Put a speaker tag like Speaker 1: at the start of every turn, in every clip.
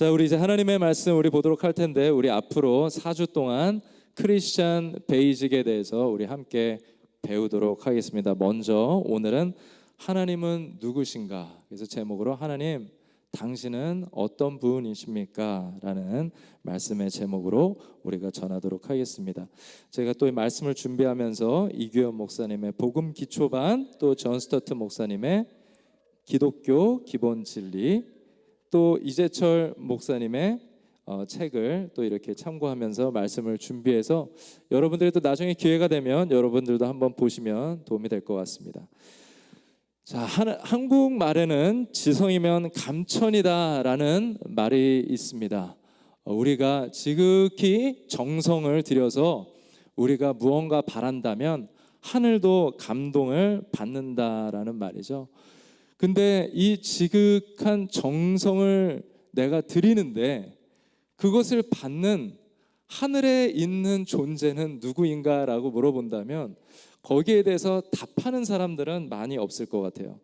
Speaker 1: 자, 우리 이제 하나님의 말씀 우리 보도록 할 텐데 우리 앞으로 4주 동안 크리스찬 베이직에 대해서 우리 함께 배우도록 하겠습니다. 먼저 오늘은 하나님은 누구신가? 그래서 제목으로 하나님 당신은 어떤 분이십니까? 라는 말씀의 제목으로 우리가 전하도록 하겠습니다. 제가 또 이 말씀을 준비하면서 이규현 목사님의 복음 기초반 또존 스터트 목사님의 기독교 기본 진리 또 이재철 목사님의 어, 책을 또 이렇게 참고하면서 말씀을 준비해서 여러분들이 또 나중에 기회가 되면 여러분들도 한번 보시면 도움이 될 것 같습니다. 자, 한, 한국말에는 지성이면 감천이다라는 말이 있습니다. 어, 우리가 지극히 정성을 들여서 우리가 무언가 바란다면 하늘도 감동을 받는다라는 말이죠. 근데 이 지극한 정성을 내가 드리는데 그것을 받는 하늘에 있는 존재는 누구인가라고 물어본다면 거기에 대해서 답하는 사람들은 많이 없을 것 같아요.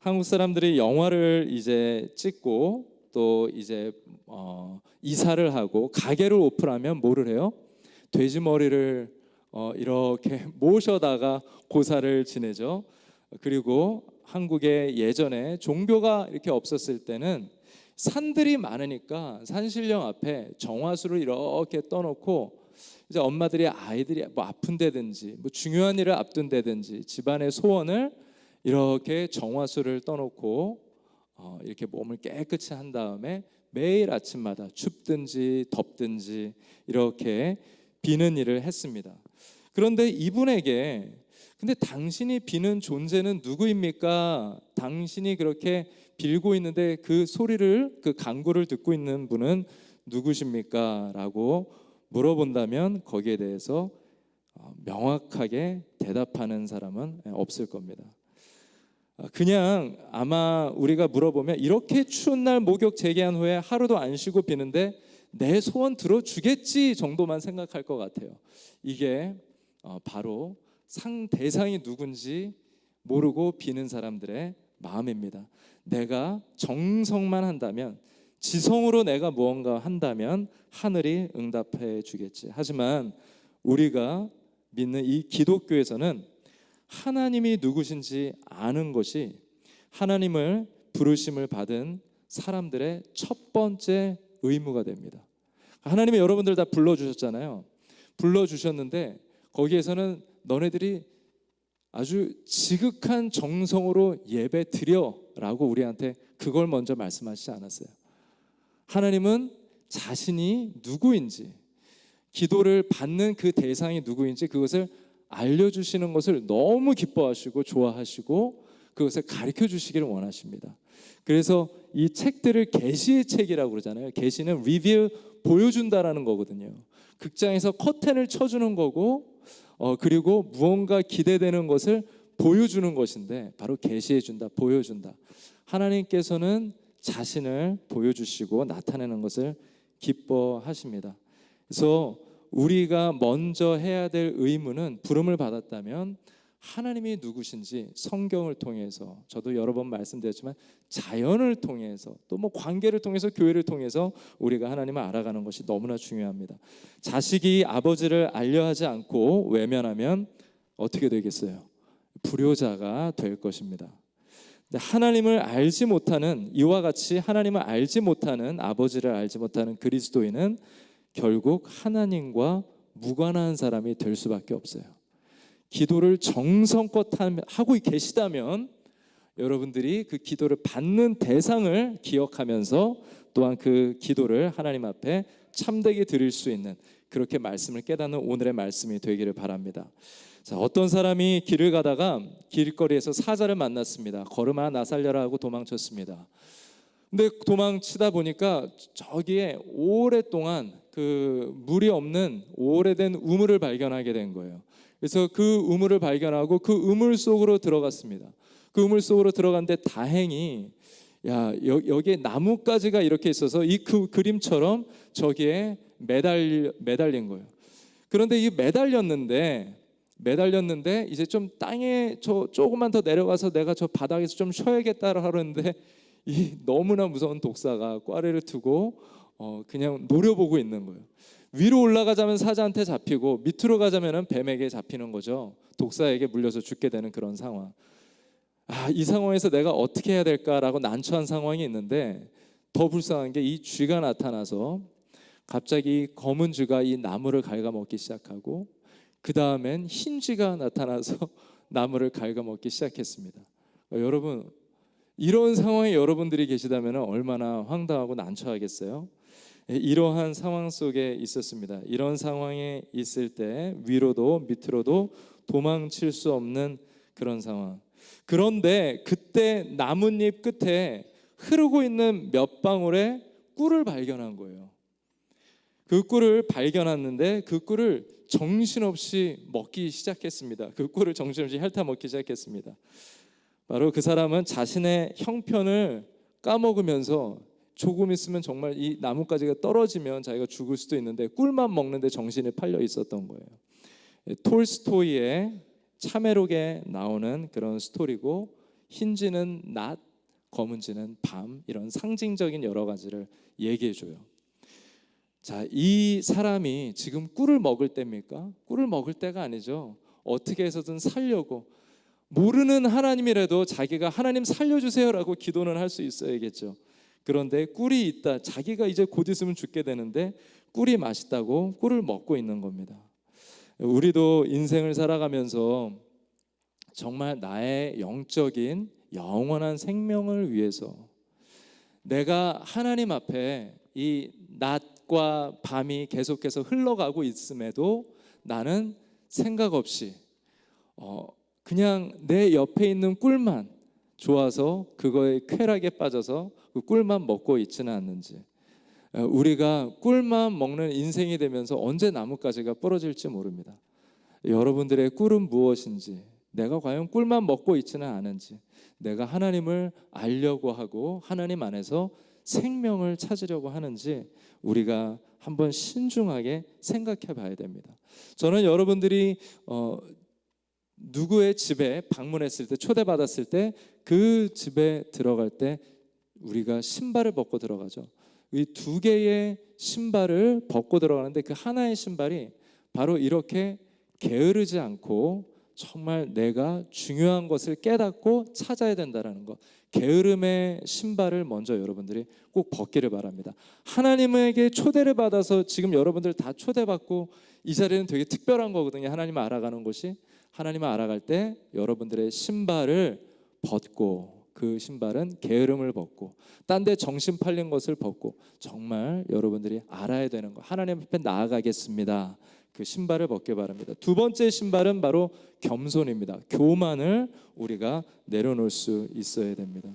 Speaker 1: 한국 사람들이 영화를 이제 찍고 또 이제 어, 이사를 하고 가게를 오픈하면 뭐를 해요? 돼지 머리를 어, 이렇게 모셔다가 고사를 지내죠. 그리고 한국에 예전에 종교가 이렇게 없었을 때는 산들이 많으니까 산신령 앞에 정화수를 이렇게 떠놓고 이제 엄마들이 아이들이 뭐 아픈다든지 뭐 중요한 일을 앞둔다든지 집안의 소원을 이렇게 정화수를 떠놓고 어, 이렇게 몸을 깨끗이 한 다음에 매일 아침마다 춥든지 덥든지 이렇게 비는 일을 했습니다. 그런데 이분에게 근데 당신이 비는 존재는 누구입니까? 당신이 그렇게 빌고 있는데 그 소리를 그 강구를 듣고 있는 분은 누구십니까? 라고 물어본다면 거기에 대해서 어, 명확하게 대답하는 사람은 없을 겁니다. 아, 그냥 아마 우리가 물어보면 이렇게 추운 날 목욕 재개한 후에 하루도 안 쉬고 비는데 내 소원 들어주겠지 정도만 생각할 것 같아요. 이게 어, 바로 상 대상이 누군지 모르고 비는 사람들의 마음입니다. 내가 정성만 한다면 지성으로 내가 무언가 한다면 하늘이 응답해 주겠지. 하지만 우리가 믿는 이 기독교에서는 하나님이 누구신지 아는 것이 하나님을 부르심을 받은 사람들의 첫 번째 의무가 됩니다. 하나님이 여러분들 다 불러주셨잖아요. 불러주셨는데 거기에서는 너네들이 아주 지극한 정성으로 예배 드려라고 우리한테 그걸 먼저 말씀하시지 않았어요. 하나님은 자신이 누구인지 기도를 받는 그 대상이 누구인지 그것을 알려주시는 것을 너무 기뻐하시고 좋아하시고 그것을 가르쳐 주시기를 원하십니다. 그래서 이 책들을 계시의 책이라고 그러잖아요. 계시는 리뷰 보여준다라는 거거든요. 극장에서 커튼을 쳐주는 거고 어, 그리고 무언가 기대되는 것을 보여주는 것인데 바로 계시해 준다, 보여준다. 하나님께서는 자신을 보여주시고 나타내는 것을 기뻐하십니다. 그래서 우리가 먼저 해야 될 의무는 부름을 받았다면 하나님이 누구신지 성경을 통해서 저도 여러 번 말씀드렸지만 자연을 통해서 또 뭐 관계를 통해서 교회를 통해서 우리가 하나님을 알아가는 것이 너무나 중요합니다. 자식이 아버지를 알려하지 않고 외면하면 어떻게 되겠어요? 불효자가 될 것입니다. 하나님을 알지 못하는 이와 같이 하나님을 알지 못하는 아버지를 알지 못하는 그리스도인은 결국 하나님과 무관한 사람이 될 수밖에 없어요. 기도를 정성껏 하고 계시다면 여러분들이 그 기도를 받는 대상을 기억하면서 또한 그 기도를 하나님 앞에 참되게 드릴 수 있는 그렇게 말씀을 깨닫는 오늘의 말씀이 되기를 바랍니다. 자, 어떤 사람이 길을 가다가 길거리에서 사자를 만났습니다. 걸음아 나 살려라 하고 도망쳤습니다. 근데 도망치다 보니까 저기에 오랫동안 그 물이 없는 오래된 우물을 발견하게 된 거예요. 그래서 그 우물을 발견하고 그 우물 속으로 들어갔습니다. 그 우물 속으로 들어갔는데 다행히 야 여, 기에 나뭇가지가 이렇게 있어서 이 그 그림처럼 저기에 매달 매달린 거예요. 그런데 이 매달렸는데 매달렸는데 이제 좀 땅에 저 조금만 더 내려가서 내가 저 바닥에서 좀 쉬어야겠다를 하는데 이 너무나 무서운 독사가 꽈리를 투고 어, 그냥 노려보고 있는 거예요. 위로 올라가자면 사자한테 잡히고 밑으로 가자면은 뱀에게 잡히는 거죠. 독사에게 물려서 죽게 되는 그런 상황. 아, 이 상황에서 내가 어떻게 해야 될까라고 난처한 상황이 있는데 더 불쌍한 게 이 쥐가 나타나서 갑자기 검은 쥐가 이 나무를 갉아먹기 시작하고 그 다음엔 흰 쥐가 나타나서 나무를 갉아먹기 시작했습니다. 어, 여러분 이런 상황에 여러분들이 계시다면 얼마나 황당하고 난처하겠어요? 예, 이러한 상황 속에 있었습니다. 이런 상황에 있을 때 위로도 밑으로도 도망칠 수 없는 그런 상황. 그런데 그때 나뭇잎 끝에 흐르고 있는 몇 방울의 꿀을 발견한 거예요. 그 꿀을 발견했는데 그 꿀을 정신없이 먹기 시작했습니다. 그 꿀을 정신없이 핥아 먹기 시작했습니다. 바로 그 사람은 자신의 형편을 까먹으면서 조금 있으면 정말 이 나뭇가지가 떨어지면 자기가 죽을 수도 있는데 꿀만 먹는데 정신이 팔려 있었던 거예요. 톨스토이의 참외록에 나오는 그런 스토리고 흰지는 낮, 검은지는 밤 이런 상징적인 여러 가지를 얘기해 줘요. 자, 이 사람이 지금 꿀을 먹을 때입니까? 꿀을 먹을 때가 아니죠. 어떻게 해서든 살려고 모르는 하나님이라도 자기가 하나님 살려주세요라고 기도는 할 수 있어야겠죠. 그런데 꿀이 있다. 자기가 이제 곧 있으면 죽게 되는데 꿀이 맛있다고 꿀을 먹고 있는 겁니다. 우리도 인생을 살아가면서 정말 나의 영적인 영원한 생명을 위해서 내가 하나님 앞에 이 낮과 밤이 계속해서 흘러가고 있음에도 나는 생각 없이 어 그냥 내 옆에 있는 꿀만 좋아서 그거에 쾌락에 빠져서 그 꿀만 먹고 있지는 않는지 어, 우리가 꿀만 먹는 인생이 되면서 언제 나뭇가지가 부러질지 모릅니다. 여러분들의 꿀은 무엇인지 내가 과연 꿀만 먹고 있지는 않은지 내가 하나님을 알려고 하고 하나님 안에서 생명을 찾으려고 하는지 우리가 한번 신중하게 생각해 봐야 됩니다. 저는 여러분들이 어, 누구의 집에 방문했을 때 초대받았을 때 그 집에 들어갈 때 우리가 신발을 벗고 들어가죠. 이 두 개의 신발을 벗고 들어가는데 그 하나의 신발이 바로 이렇게 게으르지 않고 정말 내가 중요한 것을 깨닫고 찾아야 된다라는 것. 게으름의 신발을 먼저 여러분들이 꼭 벗기를 바랍니다. 하나님에게 초대를 받아서 지금 여러분들 다 초대받고 이 자리는 되게 특별한 거거든요. 하나님을 알아가는 곳이 하나님을 알아갈 때 여러분들의 신발을 벗고 그 신발은 게으름을 벗고 딴 데 정신 팔린 것을 벗고 정말 여러분들이 알아야 되는 거 하나님 앞에 나아가겠습니다. 그 신발을 벗게 바랍니다. 두 번째 신발은 바로 겸손입니다. 교만을 우리가 내려놓을 수 있어야 됩니다.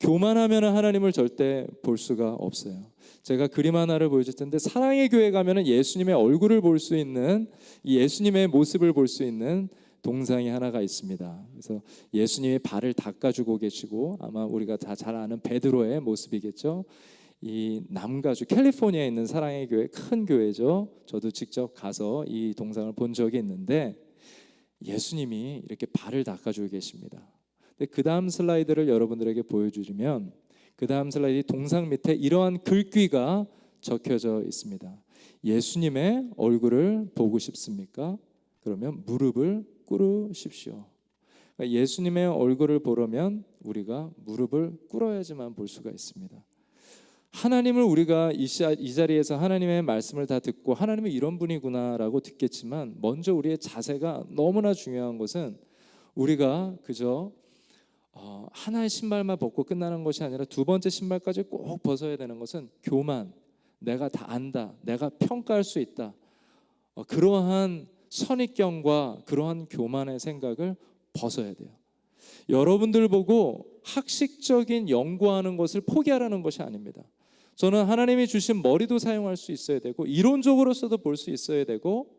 Speaker 1: 교만하면 하나님을 절대 볼 수가 없어요. 제가 그림 하나를 보여줄 텐데 사랑의 교회 가면은 예수님의 얼굴을 볼 수 있는 예수님의 모습을 볼 수 있는 동상이 하나가 있습니다. 그래서 예수님이 발을 닦아주고 계시고 아마 우리가 다 잘 아는 베드로의 모습이겠죠. 이 남가주 캘리포니아에 있는 사랑의 교회 큰 교회죠. 저도 직접 가서 이 동상을 본 적이 있는데 예수님이 이렇게 발을 닦아주고 계십니다. 근데 그 다음 슬라이드를 여러분들에게 보여주면 그 다음 슬라이드 동상 밑에 이러한 글귀가 적혀져 있습니다. 예수님의 얼굴을 보고 싶습니까? 그러면 무릎을 꿇으십시오. 그러니까 예수님의 얼굴을 보려면 우리가 무릎을 꿇어야지만 볼 수가 있습니다. 하나님을 우리가 이, 이 자리에서 하나님의 말씀을 다 듣고 하나님은 이런 분이구나라고 듣겠지만 먼저 우리의 자세가 너무나 중요한 것은 우리가 그저 어, 하나의 신발만 벗고 끝나는 것이 아니라 두 번째 신발까지 꼭 벗어야 되는 것은 교만, 내가 다 안다, 내가 평가할 수 있다. 어, 그러한 선입견과 그러한 교만의 생각을 벗어야 돼요. 여러분들 보고 학식적인 연구하는 것을 포기하라는 것이 아닙니다. 저는 하나님이 주신 머리도 사용할 수 있어야 되고 이론적으로서도 볼 수 있어야 되고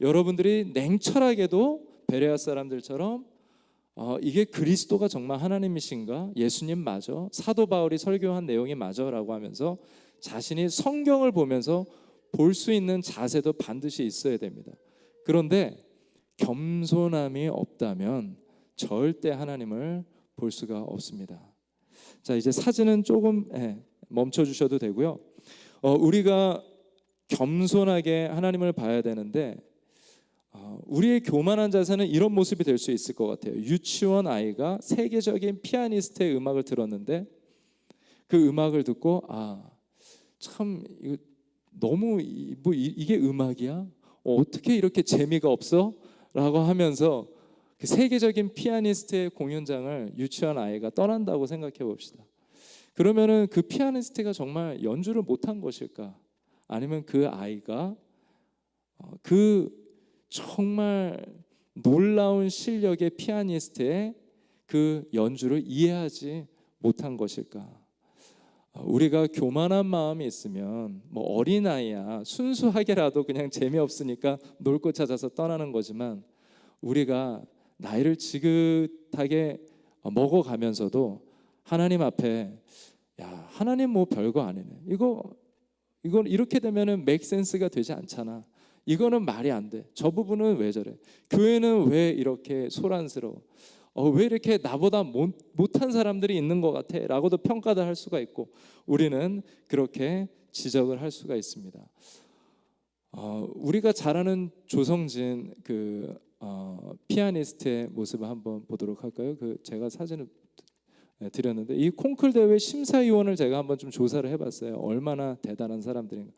Speaker 1: 여러분들이 냉철하게도 베레아 사람들처럼 어, 이게 그리스도가 정말 하나님이신가? 예수님 맞아? 사도 바울이 설교한 내용이 맞아라고 하면서 자신이 성경을 보면서 볼 수 있는 자세도 반드시 있어야 됩니다. 그런데 겸손함이 없다면 절대 하나님을 볼 수가 없습니다. 자 이제 사진은 조금 예, 멈춰 주셔도 되고요. 어, 우리가 겸손하게 하나님을 봐야 되는데 어, 우리의 교만한 자세는 이런 모습이 될 수 있을 것 같아요. 유치원 아이가 세계적인 피아니스트의 음악을 들었는데 그 음악을 듣고 아참 이거 너무 이- 뭐 이- 이게 음악이야? 어, 어떻게 이렇게 재미가 없어? 라고 하면서 그 세계적인 피아니스트의 공연장을 유치원 아이가 떠난다고 생각해 봅시다. 그러면은 그 피아니스트가 정말 연주를 못한 것일까? 아니면 그 아이가 어, 그 정말 놀라운 실력의 피아니스트의 그 연주를 이해하지 못한 것일까? 어, 우리가 교만한 마음이 있으면 뭐 어린아이야 순수하게라도 그냥 재미없으니까 놀거 찾아서 떠나는 거지만 우리가 나이를 지긋하게 어, 먹어가면서도 하나님 앞에 야 하나님 뭐 별거 아니네. 이거 이건 이렇게 되면은 맥센스가 되지 않잖아. 이거는 말이 안 돼. 저 부분은 왜 저래? 교회는 왜 이렇게 소란스러워 어, 왜 이렇게 나보다 못, 못한 사람들이 있는 것 같아 라고도 평가도 할 수가 있고 우리는 그렇게 지적을 할 수가 있습니다 어, 우리가 잘 아는 조성진 그 어, 피아니스트의 모습을 한번 보도록 할까요? 그 제가 사진을 네, 드렸는데 이 콩쿨 대회 심사위원을 제가 한번 좀 조사를 해봤어요. 얼마나 대단한 사람들인가.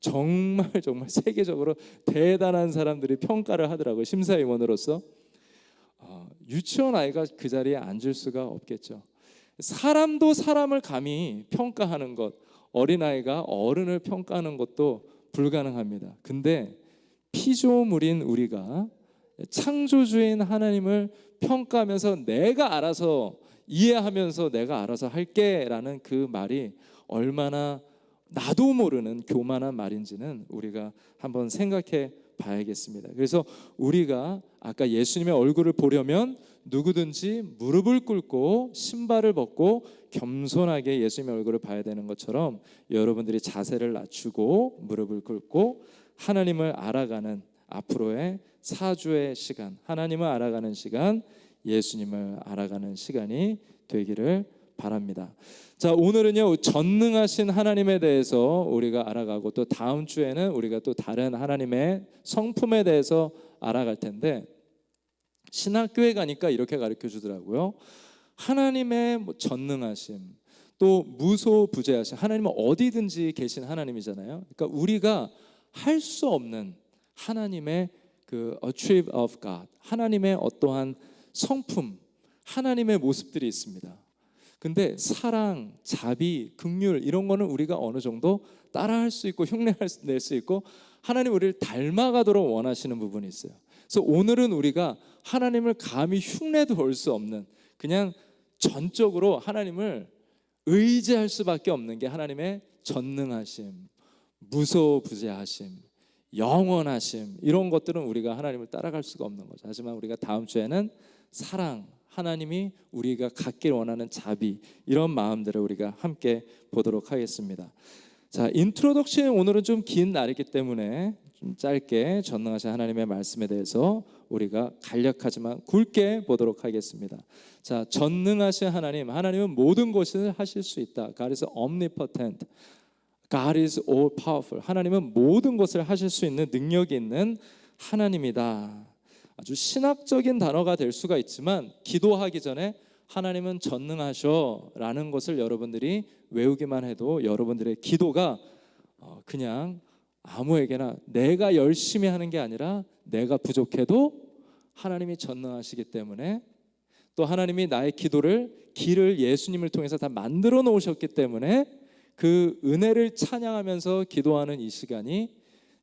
Speaker 1: 정말 정말 세계적으로 대단한 사람들이 평가를 하더라고요. 심사위원으로서 어, 유치원 아이가 그 자리에 앉을 수가 없겠죠. 사람도 사람을 감히 평가하는 것, 어린 아이가 어른을 평가하는 것도 불가능합니다. 근데 피조물인 우리가 창조주인 하나님을 평가하면서 내가 알아서 이해하면서 내가 알아서 할게라는 그 말이 얼마나 나도 모르는 교만한 말인지는 우리가 한번 생각해 봐야겠습니다. 그래서 우리가 아까 예수님의 얼굴을 보려면 누구든지 무릎을 꿇고 신발을 벗고 겸손하게 예수님의 얼굴을 봐야 되는 것처럼 여러분들이 자세를 낮추고 무릎을 꿇고 하나님을 알아가는 앞으로의 사주의 시간, 하나님을 알아가는 시간, 예수님을 알아가는 시간이 되기를 바랍니다. 자, 오늘은요, 전능하신 하나님에 대해서 우리가 알아가고 또 다음 주에는 우리가 또 다른 하나님의 성품에 대해서 알아갈 텐데 신학교에 가니까 이렇게 가르쳐 주더라고요. 하나님의 뭐 전능하심, 또 무소부재하심. 하나님은 어디든지 계신 하나님이잖아요. 그러니까 우리가 할 수 없는 하나님의 그 attribute of God, 하나님의 어떠한 성품, 하나님의 모습들이 있습니다. 근데 사랑, 자비, 긍휼 이런 거는 우리가 어느 정도 따라할 수 있고 흉내낼 수 있고 하나님 우리를 닮아가도록 원하시는 부분이 있어요. 그래서 오늘은 우리가 하나님을 감히 흉내도 올 수 없는 그냥 전적으로 하나님을 의지할 수밖에 없는 게 하나님의 전능하심, 무소부재하심, 영원하심 이런 것들은 우리가 하나님을 따라갈 수가 없는 거죠. 하지만 우리가 다음 주에는 사랑, 하나님이 우리가 갖길 원하는 자비 이런 마음들을 우리가 함께 보도록 하겠습니다. 자, 인트로덕션 오늘은 좀 긴 날이기 때문에 좀 짧게 전능하신 하나님의 말씀에 대해서 우리가 간략하지만 굵게 보도록 하겠습니다. 자, 전능하신 하나님, 하나님은 모든 것을 하실 수 있다. God is omnipotent. God is all powerful. 하나님은 모든 것을 하실 수 있는 능력이 있는 하나님이다. 아주 신학적인 단어가 될 수가 있지만 기도하기 전에 하나님은 전능하셔라는 것을 여러분들이 외우기만 해도 여러분들의 기도가 어, 그냥 아무에게나 내가 열심히 하는 게 아니라 내가 부족해도 하나님이 전능하시기 때문에 또 하나님이 나의 기도를 길을 예수님을 통해서 다 만들어 놓으셨기 때문에 그 은혜를 찬양하면서 기도하는 이 시간이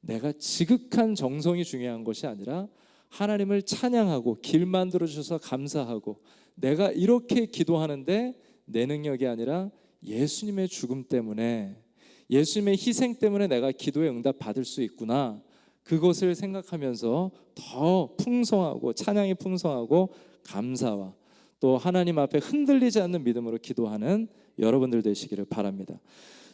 Speaker 1: 내가 지극한 정성이 중요한 것이 아니라 하나님을 찬양하고 길 만들어 주셔서 감사하고 내가 이렇게 기도하는데 내 능력이 아니라 예수님의 죽음 때문에 예수님의 희생 때문에 내가 기도에 응답 받을 수 있구나. 그것을 생각하면서 더 풍성하고 찬양이 풍성하고 감사와 또 하나님 앞에 흔들리지 않는 믿음으로 기도하는 여러분들 되시기를 바랍니다.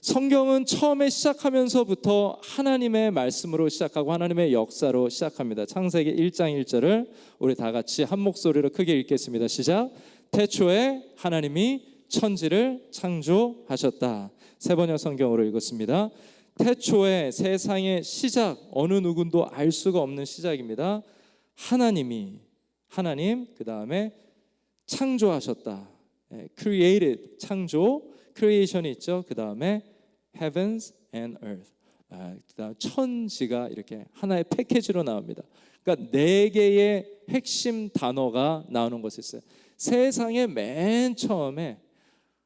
Speaker 1: 성경은 처음에 시작하면서부터 하나님의 말씀으로 시작하고 하나님의 역사로 시작합니다. 창세기 1장 1절을 우리 다 같이 한 목소리로 크게 읽겠습니다. 시작. 태초에 하나님이 천지를 창조하셨다. 세 번역 성경으로 읽었습니다. 태초에 세상의 시작 어느 누군도 알 수가 없는 시작입니다. 하나님이 하나님 그 다음에 창조하셨다. 예, created 창조 creation이 있죠. 그 다음에 heavens and earth. 아, 그다음 천지가 이렇게 하나의 패키지로 나옵니다. 그러니까 네 개의 핵심 단어가 나오는 것이 있어요. 세상의 맨 처음에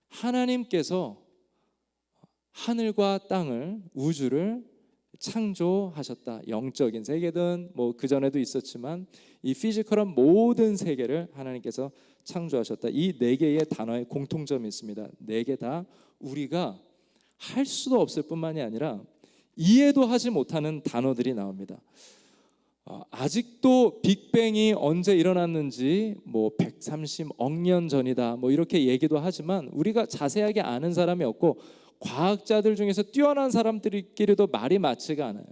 Speaker 1: 하나님께서 하늘과 땅을 우주를 창조하셨다. 영적인 세계든 뭐 그 전에도 있었지만 이 피지컬한 모든 세계를 하나님께서 창조하셨다. 이 네 개의 단어의 공통점이 있습니다. 네 개 다 우리가 할 수도 없을 뿐만이 아니라 이해도 하지 못하는 단어들이 나옵니다. 어, 아직도 빅뱅이 언제 일어났는지 뭐 130억 년 전이다 뭐 이렇게 얘기도 하지만 우리가 자세하게 아는 사람이 없고 과학자들 중에서 뛰어난 사람들끼리도 말이 맞지가 않아요.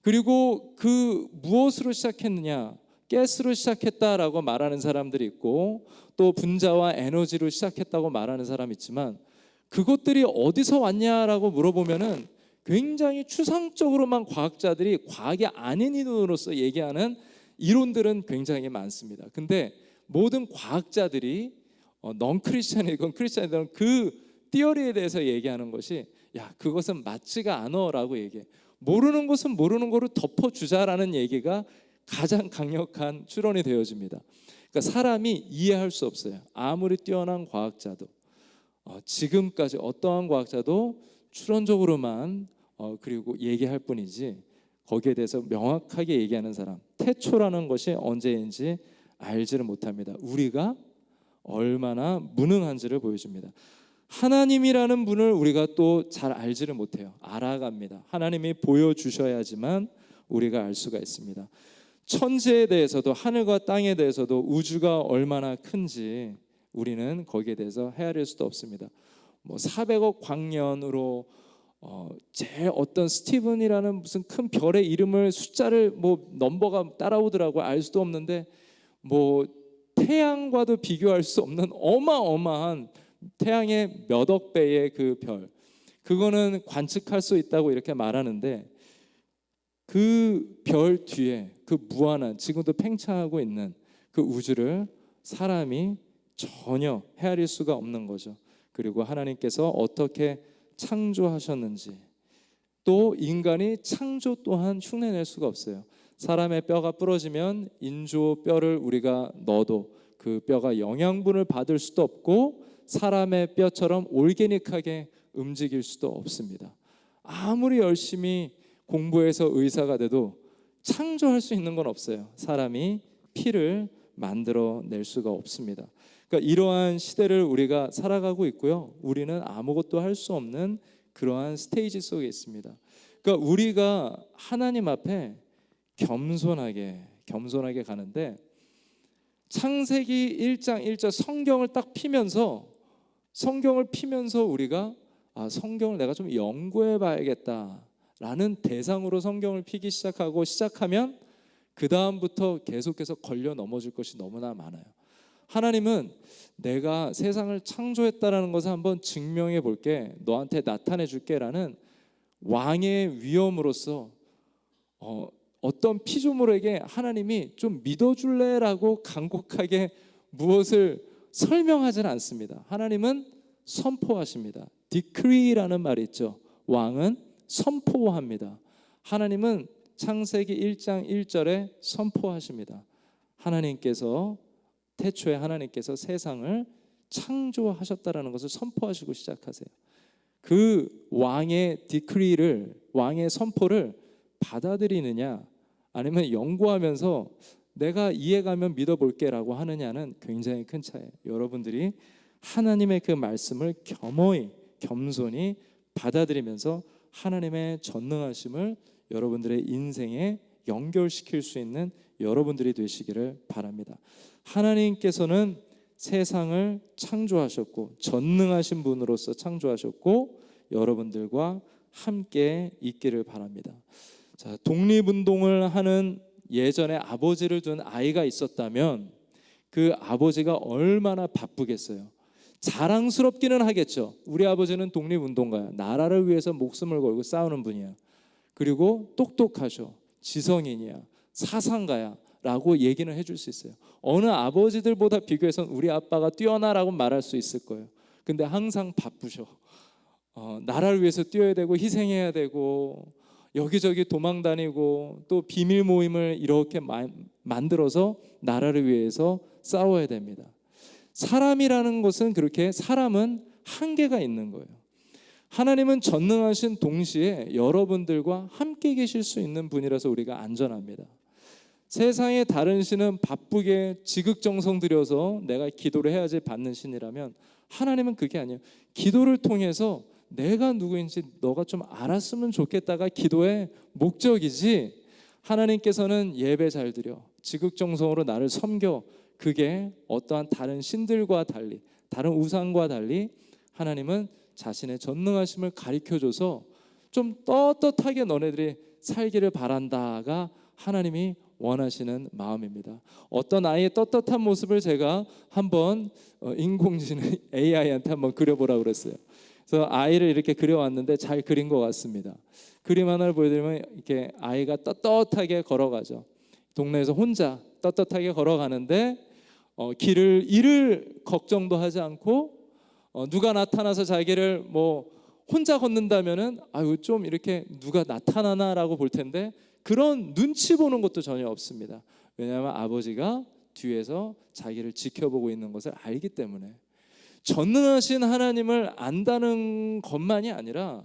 Speaker 1: 그리고 그 무엇으로 시작했느냐? 가스로 시작했다라고 말하는 사람들이 있고 또 분자와 에너지로 시작했다고 말하는 사람이 있지만 그것들이 어디서 왔냐라고 물어보면은 굉장히 추상적으로만 과학자들이 과학이 아닌 이론으로서 얘기하는 이론들은 굉장히 많습니다. 근데 모든 과학자들이 어, 넌 크리스천이건 크리스천이건 그 띠어리에 대해서 얘기하는 것이 야 그것은 맞지가 않어라고 얘기해. 모르는 것은 모르는 거로 덮어주자라는 얘기가 가장 강력한 추론이 되어집니다. 그러니까 사람이 이해할 수 없어요. 아무리 뛰어난 과학자도 어, 지금까지 어떠한 과학자도 추론적으로만 어, 그리고 얘기할 뿐이지 거기에 대해서 명확하게 얘기하는 사람 태초라는 것이 언제인지 알지를 못합니다. 우리가 얼마나 무능한지를 보여줍니다. 하나님이라는 분을 우리가 또 잘 알지를 못해요. 알아갑니다. 하나님이 보여주셔야지만 우리가 알 수가 있습니다. 천지에 대해서도 하늘과 땅에 대해서도 우주가 얼마나 큰지 우리는 거기에 대해서 헤아릴 수도 없습니다. 뭐 400억 광년으로 어, 제 어떤 스티븐이라는 무슨 큰 별의 이름을 숫자를 뭐 넘버가 따라오더라고 알 수도 없는데 뭐 태양과도 비교할 수 없는 어마어마한 태양의 몇 억 배의 그 별. 그거는 관측할 수 있다고 이렇게 말하는데 그 별 뒤에 그 무한한 지금도 팽창하고 있는 그 우주를 사람이 전혀 헤아릴 수가 없는 거죠. 그리고 하나님께서 어떻게 창조하셨는지 또 인간이 창조 또한 흉내낼 수가 없어요. 사람의 뼈가 부러지면 인조 뼈를 우리가 넣어도 그 뼈가 영양분을 받을 수도 없고 사람의 뼈처럼 올게닉하게 움직일 수도 없습니다. 아무리 열심히 공부해서 의사가 돼도 창조할 수 있는 건 없어요. 사람이 피를 만들어 낼 수가 없습니다. 그러니까 이러한 시대를 우리가 살아가고 있고요. 우리는 아무것도 할 수 없는 그러한 스테이지 속에 있습니다. 그러니까 우리가 하나님 앞에 겸손하게 겸손하게 가는데 창세기 1장 1절 성경을 딱 피면서 성경을 피면서 우리가 아, 성경을 내가 좀 연구해 봐야겠다 라는 대상으로 성경을 피기 시작하고 시작하면 그 다음부터 계속해서 걸려 넘어질 것이 너무나 많아요. 하나님은 내가 세상을 창조했다라는 것을 한번 증명해 볼게, 너한테 나타내 줄게라는 왕의 위엄으로서 어, 어떤 피조물에게 하나님이 좀 믿어줄래라고 간곡하게 무엇을 설명하지는 않습니다. 하나님은 선포하십니다. decree라는 말이 있죠. 왕은 선포합니다. 하나님은 창세기 1장 1절에 선포하십니다. 하나님께서 태초에 하나님께서 세상을 창조하셨다라는 것을 선포하시고 시작하세요. 그 왕의 디크리를 왕의 선포를 받아들이느냐 아니면 연구하면서 내가 이해가면 믿어볼게라고 하느냐는 굉장히 큰 차이에요. 여러분들이 하나님의 그 말씀을 겸허히 겸손히 받아들이면서 하나님의 전능하심을 여러분들의 인생에 연결시킬 수 있는 여러분들이 되시기를 바랍니다. 하나님께서는 세상을 창조하셨고 전능하신 분으로서 창조하셨고 여러분들과 함께 있기를 바랍니다. 자, 독립운동을 하는 예전에 아버지를 둔 아이가 있었다면 그 아버지가 얼마나 바쁘겠어요. 자랑스럽기는 하겠죠. 우리 아버지는 독립운동가야. 나라를 위해서 목숨을 걸고 싸우는 분이야. 그리고 똑똑하셔. 지성인이야. 사상가야. 라고 얘기는 해줄 수 있어요. 어느 아버지들보다 비교해서는 우리 아빠가 뛰어나라고 말할 수 있을 거예요. 근데 항상 바쁘셔. 어, 나라를 위해서 뛰어야 되고 희생해야 되고 여기저기 도망 다니고 또 비밀 모임을 이렇게 마, 만들어서 나라를 위해서 싸워야 됩니다. 사람이라는 것은 그렇게 사람은 한계가 있는 거예요. 하나님은 전능하신 동시에 여러분들과 함께 계실 수 있는 분이라서 우리가 안전합니다. 세상의 다른 신은 바쁘게 지극정성 들여서 내가 기도를 해야지 받는 신이라면 하나님은 그게 아니에요. 기도를 통해서 내가 누구인지 너가 좀 알았으면 좋겠다가 기도의 목적이지 하나님께서는 예배 잘 드려 지극정성으로 나를 섬겨 그게 어떠한 다른 신들과 달리 다른 우상과 달리 하나님은 자신의 전능하심을 가리켜 줘서 좀 떳떳하게 너네들이 살기를 바란다가 하나님이 원하시는 마음입니다. 어떤 아이의 떳떳한 모습을 제가 한번 어, 인공지능 AI한테 한번 그려보라 그랬어요. 그래서 아이를 이렇게 그려왔는데 잘 그린 것 같습니다. 그림 하나를 보여드리면 이렇게 아이가 떳떳하게 걸어가죠. 동네에서 혼자 떳떳하게 걸어가는데 어, 길을 잃을 걱정도 하지 않고 어, 누가 나타나서 자기를 뭐 혼자 걷는다면은 아유 좀 이렇게 누가 나타나나라고 볼 텐데 그런 눈치 보는 것도 전혀 없습니다. 왜냐하면 아버지가 뒤에서 자기를 지켜보고 있는 것을 알기 때문에 전능하신 하나님을 안다는 것만이 아니라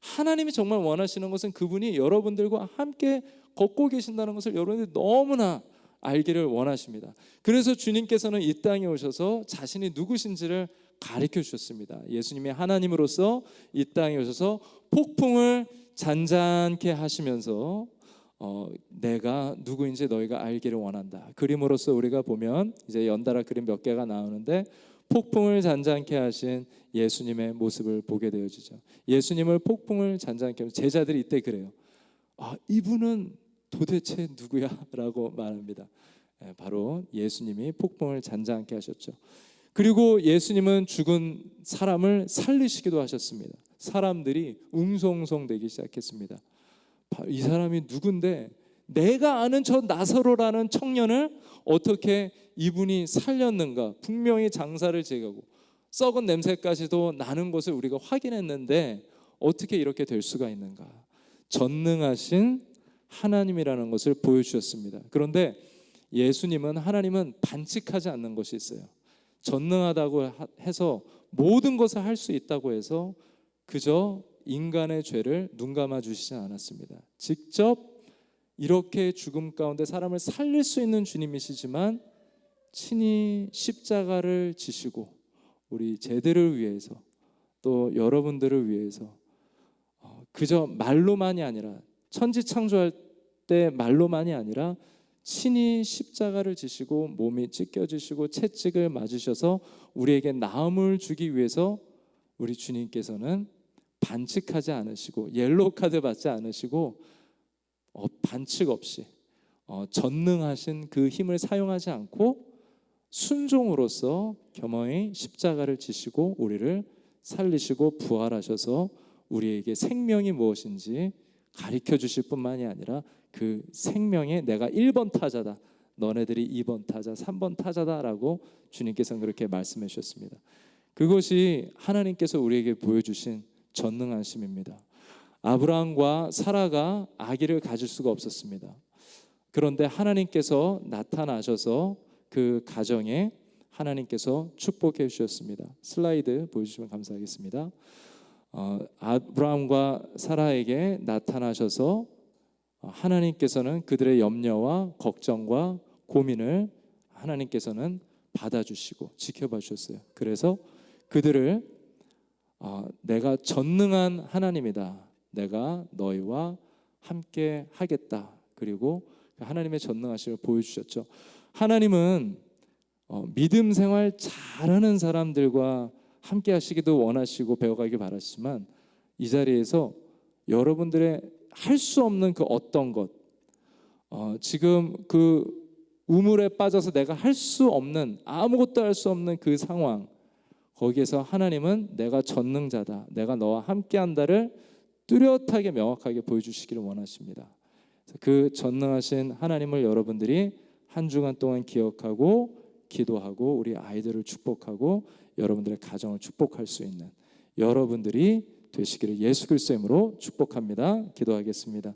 Speaker 1: 하나님이 정말 원하시는 것은 그분이 여러분들과 함께 걷고 계신다는 것을 여러분들이 너무나 알기를 원하십니다. 그래서 주님께서는 이 땅에 오셔서 자신이 누구신지를 가르쳐 주셨습니다. 예수님이 하나님으로서 이 땅에 오셔서 폭풍을 잔잔케 하시면서 어, 내가 누구인지 너희가 알기를 원한다. 그림으로서 우리가 보면 이제 연달아 그림 몇 개가 나오는데 폭풍을 잔잔케 하신 예수님의 모습을 보게 되어지죠. 예수님을 폭풍을 잔잔케 제자들이 이때 그래요. 아 이분은 도대체 누구야?라고 말합니다. 예, 바로 예수님이 폭풍을 잔잔케 하셨죠. 그리고 예수님은 죽은 사람을 살리시기도 하셨습니다. 사람들이 웅성웅성 되기 시작했습니다. 이 사람이 누군데 내가 아는 저 나사로라는 청년을 어떻게 이분이 살렸는가? 분명히 장사를 지가고 썩은 냄새까지도 나는 것을 우리가 확인했는데 어떻게 이렇게 될 수가 있는가? 전능하신 하나님이라는 것을 보여주셨습니다. 그런데 예수님은 하나님은 반칙하지 않는 것이 있어요. 전능하다고 해서 모든 것을 할 수 있다고 해서 그저 인간의 죄를 눈 감아 주시지 않았습니다. 직접 이렇게 죽음 가운데 사람을 살릴 수 있는 주님이시지만 친히 십자가를 지시고 우리 제들을 위해서 또 여러분들을 위해서 어, 그저 말로만이 아니라 천지 창조할 때 말로만이 아니라 친히 십자가를 지시고 몸이 찢겨지시고 채찍을 맞으셔서 우리에게 나음을 주기 위해서 우리 주님께서는 반칙하지 않으시고 옐로우 카드 받지 않으시고 어, 반칙 없이 어, 전능하신 그 힘을 사용하지 않고 순종으로서 겸허히 십자가를 지시고 우리를 살리시고 부활하셔서 우리에게 생명이 무엇인지 가르쳐 주실 뿐만이 아니라 그 생명에 내가 1번 타자다. 너네들이 2번 타자, 3번 타자다라고 주님께서는 그렇게 말씀해 주셨습니다. 그것이 하나님께서 우리에게 보여주신 전능하심입니다. 아브라함과 사라가 아기를 가질 수가 없었습니다. 그런데 하나님께서 나타나셔서 그 가정에 하나님께서 축복해 주셨습니다. 슬라이드 보여주시면 감사하겠습니다. 어, 아브라함과 사라에게 나타나셔서 하나님께서는 그들의 염려와 걱정과 고민을 하나님께서는 받아주시고 지켜봐 주셨어요. 그래서 그들을 어, 내가 전능한 하나님이다. 내가 너희와 함께 하겠다. 그리고 하나님의 전능하심을 보여주셨죠. 하나님은 어, 믿음 생활 잘하는 사람들과 함께 하시기도 원하시고 배워가길 바라시지만 이 자리에서 여러분들의 할 수 없는 그 어떤 것 어, 지금 그 우물에 빠져서 내가 할 수 없는 아무것도 할 수 없는 그 상황 거기에서 하나님은 내가 전능자다. 내가 너와 함께한다를 뚜렷하게 명확하게 보여주시기를 원하십니다. 그 전능하신 하나님을 여러분들이 한 주간 동안 기억하고 기도하고 우리 아이들을 축복하고 여러분들의 가정을 축복할 수 있는 여러분들이 되시기를 예수 그리스도의 이름으로 축복합니다. 기도하겠습니다.